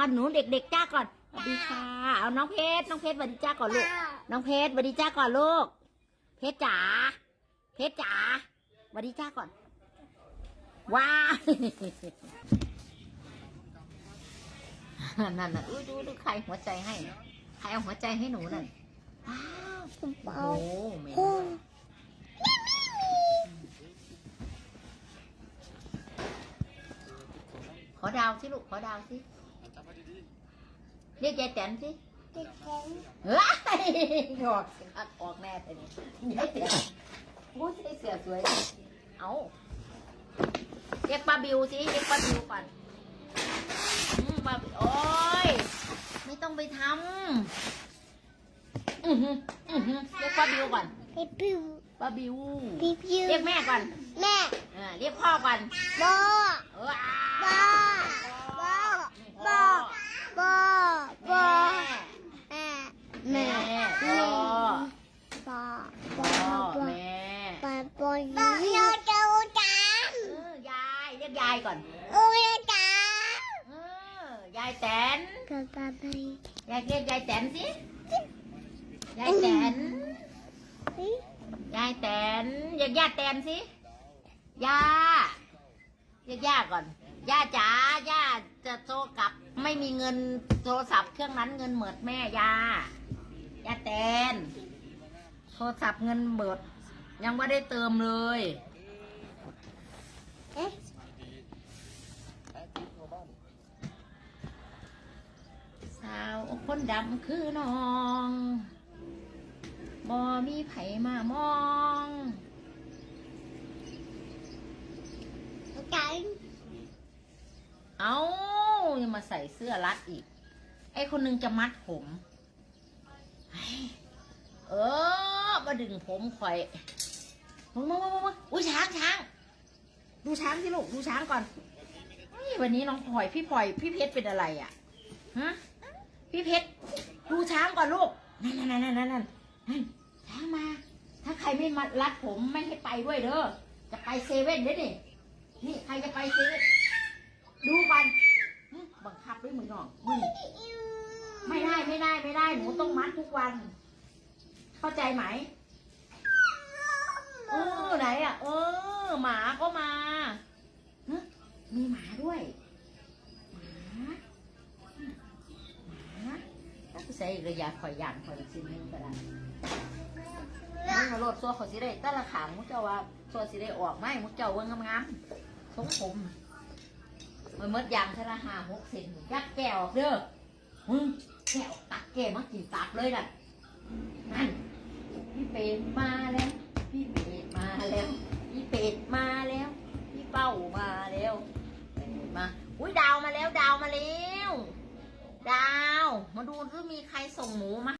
อนหนูเด็กๆจ้าก่อนสวัสดีค่ะเอาน้องเพชรน้องเพชรสวัสดีจ้าก่อนลูกน้องเพชรสวัสดีจ้าก่อนลูก เพชรจ๋าเพชรจ๋าสวัสดีจ้าก่อน ว้าวนั่นน่ะอุ้ยดูดูใครหัวใจให้ ใครเอาหัวใจให้หนูนั่นว้าวโอ้โหเหม็นขอดาวสิลูกขอดาวสิ เรียกยายแตนสิเฮ้ยออกอักออกแน่แต่นี่ยายแตนพูดใส่เสือสวย เอาเรียกป้าบิวสิเรียกป้าบิวก่อนอืมป้าบิวโอ้ยไม่ต้องไปทำอือหืออือหือเรียกป้าบิวก่อนพี่ปิวป้าบิวพี่ปิวเรียกแม่ก่อนแม่เออเรียกพ่อก่อนโบว้าโบโบโบโบโบแม่ แม่ แม่ พ่อ โบโบ พ่อ โบ แม่ โบโบโบเราจะอุจาม เออยายเรียกยายก่อนอุจามเออยายแตนกับป้าไปยายเรียกยายแตนสิยายแตนยายแตนเรียกย่าแตนสิย่าเรียกย่าก่อนย่าจ๋าย่าจะโทรกลับไม่มีเงินโทรศัพท์เครื่องนั้นเงินเหมิดแม่ย่าย่าแตนโทรศัพท์เงินเบิดยังไม่ได้เติมเลย เอ๊ะ คนดำคือน้องบ่มีไผมามองกันเอายังมาใส่เสื้อรัดอีก ไอ้คนนึงจะมัดผมเฮ้ยเออมาดึงผมข่อยมึงมึงมึงมึงอุ้ยช้างช้าง ดูช้างสิลูก ดูช้างก่อนเฮ้ยวันนี้น้องพลอย พี่พลอย พี่เพชรเป็นอะไรอะฮะ พี่เพชรดูช้างก่อนลูกนั่นนั่นนั่นนั่นนั่นนั่นช้างมา ถ้าใครไม่มารัดผมไม่ให้ไปด้วยเด้อ จะไปเซเว่นเด้อนี่นี่ใครจะไปเซเว่นดูกันบังคับด้วยมือหนองมือไม่ได้ไม่ได้ไม่ได้หนูต้องมัดทุกวัน เข้าใจไหมเออไหนอะ เออ หมาก็มาฮะมีหมาด้วย ส่ระยะข่อยย่างข่อยอีกชิ้นนึงก็ได้มึงเอารถซัวเขาสิได้แต่ละขางมุกเจ้าว่าซัวสิได้ออกไหมมุกเจ้าเว่างามๆทรงผมมันมดยางชนะหาหกเซนยักแก้วเด้อมึงแก้วตักแก้วมากินตับเลยน่ะนั่นพี่เป็ดมาแล้ว พี่เป็ดมาแล้ว พี่เป็ดมาแล้ว พี่เป้ามาแล้วมา อุ้ยดาวมาแล้วดาวมาแล้ว ดาว มาดูซิมีใครส่งหมูมา